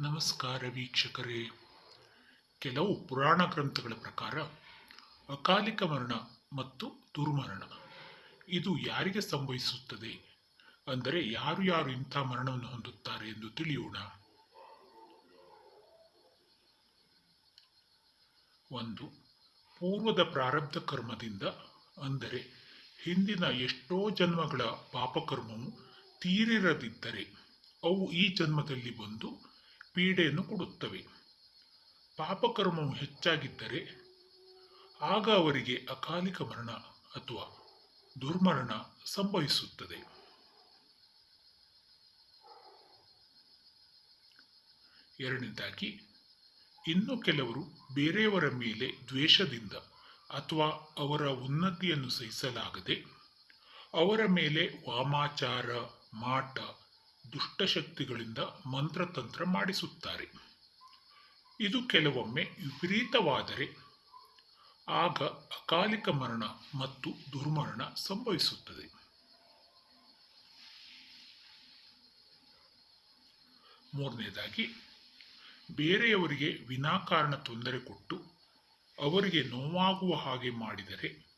ನಮಸ್ಕಾರ ವೀಕ್ಷಕರೇ. ಕೆಲವು ಪುರಾಣ ಗ್ರಂಥಗಳ ಪ್ರಕಾರ ಅಕಾಲಿಕ ಮರಣ ಮತ್ತು ದುರ್ಮರಣ. ಇದು ಯಾರಿಗೆ ಸಂಭವಿಸುತ್ತದೆ? ಅಂದರೆ ಯಾರು ಯಾರು ಇಂಥ ಮರಣವನ್ನು ಹೊಂದುತ್ತಾರೆ ಎಂದು ತಿಳಿಯೋಣ. ಒಂದು, ಪೂರ್ವದ ಪ್ರಾರಬ್ಧ ಕರ್ಮದಿಂದ, ಅಂದರೆ ಹಿಂದಿನ ಎಷ್ಟೋ ಜನ್ಮಗಳ ಪಾಪಕರ್ಮವು ತೀರಿರದಿದ್ದರೆ ಅವು ಈ ಜನ್ಮದಲ್ಲಿ ಬಂದು ಪೀಡೆಯನ್ನು ಕೊಡುತ್ತವೆ. ಪಾಪಕರ್ಮವು ಹೆಚ್ಚಾಗಿದ್ದರೆ ಆಗ ಅವರಿಗೆ ಅಕಾಲಿಕ ಮರಣ ಅಥವಾ ದುರ್ಮರಣ ಸಂಭವಿಸುತ್ತದೆ. ಎರಡನೇದಾಗಿ, ಇನ್ನು ಕೆಲವರು ಬೇರೆಯವರ ಮೇಲೆ ದ್ವೇಷದಿಂದ ಅಥವಾ ಅವರ ಉನ್ನತಿಯನ್ನು ಸಹಿಸಲಾಗದೆ ಅವರ ಮೇಲೆ ವಾಮಾಚಾರ, ಮಾಟ ದುಷ್ಟಶಕ್ತಿಗಳಿಂದ ಮಂತ್ರತಂತ್ರ ಮಾಡಿಸುತ್ತಾರೆ. ಇದು ಕೆಲವೊಮ್ಮೆ ವಿಪರೀತವಾದರೆ ಆಗ ಅಕಾಲಿಕ ಮರಣ ಮತ್ತು ದುರ್ಮರಣ ಸಂಭವಿಸುತ್ತದೆ. ಮೂರನೇದಾಗಿ, ಬೇರೆಯವರಿಗೆ ವಿನಾಕಾರಣ ತೊಂದರೆ ಕೊಟ್ಟು ಅವರಿಗೆ ನೋವಾಗುವ ಹಾಗೆ ಮಾಡಿದರೆ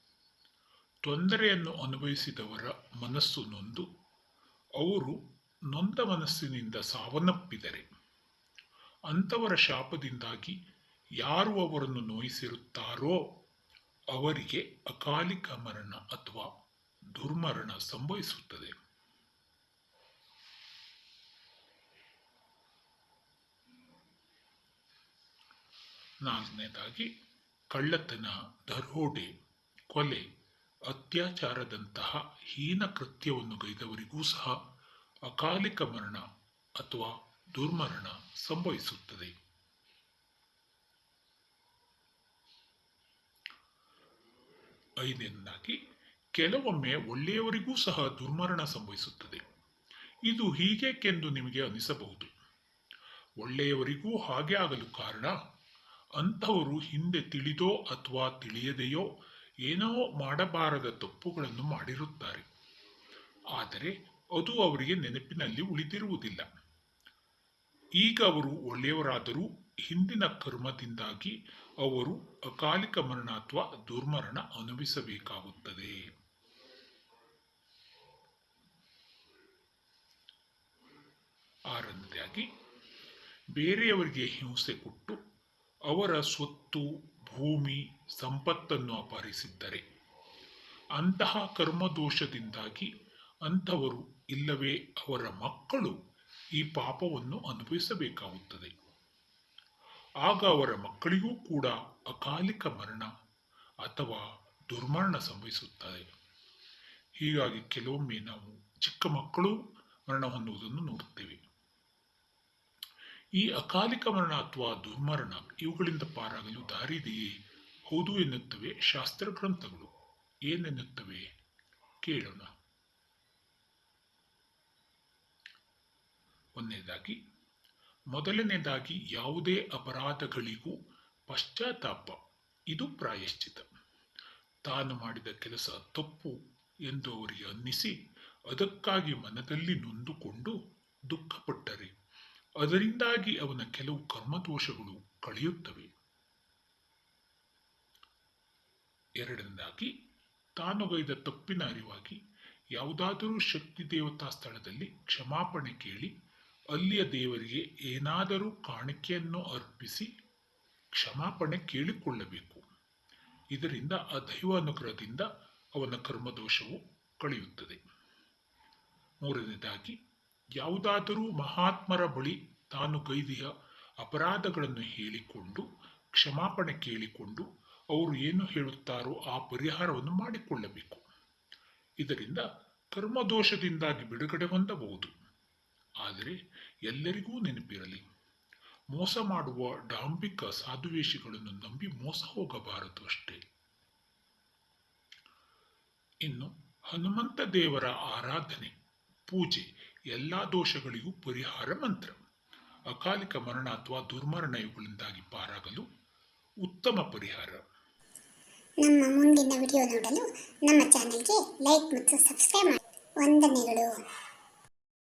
ತೊಂದರೆಯನ್ನು ಅನುಭವಿಸಿದವರ ಮನಸ್ಸು ನೊಂದು ಅವರು ನೊಂದ ಮನಸ್ಸಿನಿಂದ ಸಾವನ್ನಪ್ಪಿದರೆ ಅಂಥವರ ಶಾಪದಿಂದಾಗಿ ಯಾರು ಅವರನ್ನು ನೋಯಿಸಿರುತ್ತಾರೋ ಅವರಿಗೆ ಅಕಾಲಿಕ ಮರಣ ಅಥವಾ ದುರ್ಮರಣ ಸಂಭವಿಸುತ್ತದೆ. ನಾಲ್ಕನೇದಾಗಿ, ಕಳ್ಳತನ, ದರೋಡೆ, ಕೊಲೆ, ಅತ್ಯಾಚಾರದಂತಹ ಹೀನ ಕೃತ್ಯವನ್ನು ಗೈದವರಿಗೂ ಸಹ ಅಕಾಲಿಕ ಮರಣ ಅಥವಾ ದುರ್ಮರಣ ಸಂಭವಿಸುತ್ತದೆ. ಐದನೇದಾಗಿ, ಕೆಲವೊಮ್ಮೆ ಒಳ್ಳೆಯವರಿಗೂ ಸಹ ದುರ್ಮರಣ ಸಂಭವಿಸುತ್ತದೆ. ಇದು ಹೀಗೇಕೆಂದು ನಿಮಗೆ ಅನಿಸಬಹುದು. ಒಳ್ಳೆಯವರಿಗೂ ಹಾಗೆ ಆಗಲು ಕಾರಣ, ಅಂಥವರು ಹಿಂದೆ ತಿಳಿದೋ ಅಥವಾ ತಿಳಿಯದೆಯೋ ಏನೋ ಮಾಡಬಾರದ ತಪ್ಪುಗಳನ್ನು ಮಾಡಿರುತ್ತಾರೆ. ಆದರೆ ಅದು ಅವರಿಗೆ ನೆನಪಿನಲ್ಲಿ ಉಳಿದಿರುವುದಿಲ್ಲ. ಈಗ ಅವರು ಒಳ್ಳೆಯವರಾದರೂ ಹಿಂದಿನ ಕರ್ಮದಿಂದಾಗಿ ಅವರು ಅಕಾಲಿಕ ಮರಣ ಅಥವಾ ದುರ್ಮರಣ ಅನುಭವಿಸಬೇಕಾಗುತ್ತದೆ. ಆರನೇದಾಗಿ ಬೇರೆಯವರಿಗೆ ಹಿಂಸೆ ಕೊಟ್ಟು ಅವರ ಸ್ವತ್ತು, ಭೂಮಿ, ಸಂಪತ್ತನ್ನು ಅಪಹರಿಸಿದ್ದರೆ ಅಂತಹ ಕರ್ಮದೋಷದಿಂದಾಗಿ ಅಂಥವರು ಇಲ್ಲವೇ ಅವರ ಮಕ್ಕಳು ಈ ಪಾಪವನ್ನು ಅನುಭವಿಸಬೇಕಾಗುತ್ತದೆ. ಆಗ ಅವರ ಮಕ್ಕಳಿಗೂ ಕೂಡ ಅಕಾಲಿಕ ಮರಣ ಅಥವಾ ದುರ್ಮರಣ ಸಂಭವಿಸುತ್ತದೆ. ಹೀಗಾಗಿ ಕೆಲವೊಮ್ಮೆ ನಾವು ಚಿಕ್ಕ ಮಕ್ಕಳು ಮರಣ ಹೊಂದುವುದನ್ನು ನೋಡುತ್ತೇವೆ. ಈ ಅಕಾಲಿಕ ಮರಣ ಅಥವಾ ದುರ್ಮರಣ ಇವುಗಳಿಂದ ಪಾರಾಗಲು ದಾರಿದೆಯೇ? ಹೌದು ಎನ್ನುತ್ತವೆ ಶಾಸ್ತ್ರ ಗ್ರಂಥಗಳು ಏನೆನ್ನುತ್ತವೆ? ಕೇಳೋಣ. ಒಂದನೇದಾಗಿ, ಮೊದಲನೇದಾಗಿ ಯಾವುದೇ ಅಪರಾಧಗಳಿಗೂ ಪಶ್ಚಾತ್ತಾಪ, ಇದು ಪ್ರಾಯಶ್ಚಿತ. ತಾನು ಮಾಡಿದ ಕೆಲಸ ತಪ್ಪು ಎಂದು ಅವರಿಗೆ ಅನ್ನಿಸಿ, ಅದಕ್ಕಾಗಿ ಮನದಲ್ಲಿ ನೊಂದುಕೊಂಡು ದುಃಖಪಟ್ಟರೆ, ಅದರಿಂದಾಗಿ ಅವನ ಕೆಲವು ಕರ್ಮದೋಷಗಳು ಕಳೆಯುತ್ತವೆ. ಎರಡನೇದಾಗಿ, ತಾನು ಗೈದ ತಪ್ಪಿನ ಅರಿವಾಗಿ ಯಾವುದಾದರೂ ಶಕ್ತಿ ದೇವತಾ ಸ್ಥಳದಲ್ಲಿ ಕ್ಷಮಾಪಣೆ ಕೇಳಿ ಅಲ್ಲಿಯ ದೇವರಿಗೆ ಏನಾದರೂ ಕಾಣಿಕೆಯನ್ನು ಅರ್ಪಿಸಿ ಕ್ಷಮಾಪಣೆ ಕೇಳಿಕೊಳ್ಳಬೇಕು. ಇದರಿಂದ ಆ ದೈವಾನುಗ್ರಹದಿಂದ ಅವನ ಕರ್ಮದೋಷವು ಕಳೆಯುತ್ತದೆ. ಮೂರನೇದಾಗಿ, ಯಾವುದಾದರೂ ಮಹಾತ್ಮರ ಬಳಿ ತಾನು ಕೈದಿಯ ಅಪರಾಧಗಳನ್ನು ಹೇಳಿಕೊಂಡು ಕ್ಷಮಾಪಣೆ ಕೇಳಿಕೊಂಡು ಅವರು ಏನು ಹೇಳುತ್ತಾರೋ ಆ ಪರಿಹಾರವನ್ನು ಮಾಡಿಕೊಳ್ಳಬೇಕು. ಇದರಿಂದ ಕರ್ಮದೋಷದಿಂದಾಗಿ ಬಿಡುಗಡೆ ಹೊಂದಬಹುದು. ಆದರೆ ಎಲ್ಲರಿಗೂ ನೆನಪಿರಲಿ, ಮೋಸ ಮಾಡುವ ಡಾಂಬಿಕ ಸಾಧುವೇಶಗಳನ್ನು ನಂಬಿ ಮೋಸ ಹೋಗಬಾರದು ಅಷ್ಟೇ. ಇನ್ನು ಹನುಮಂತ ದೇವರ ಆರಾಧನೆ, ಪೂಜೆ, ಎಲ್ಲ ದೋಷಗಳಿಗೂ ಪರಿಹಾರ ಮಂತ್ರ, ಅಕಾಲಿಕ ಮರಣ ಅಥವಾ ದುರ್ಮರಣ ಇವುಗಳಿಂದಾಗಿ ಪಾರಾಗಲು ಉತ್ತಮ ಪರಿಹಾರ. ನಮ್ಮ ಮುಂದಿನ ವಿಡಿಯೋ ನೋಡಲು ನಮ್ಮ ಚಾನೆಲ್ಗೆ ಲೈಕ್ ಮತ್ತು ಸಬ್ಸ್ಕ್ರೈಬ್ ಮಾಡಿ. ವಂದನೆಗಳು.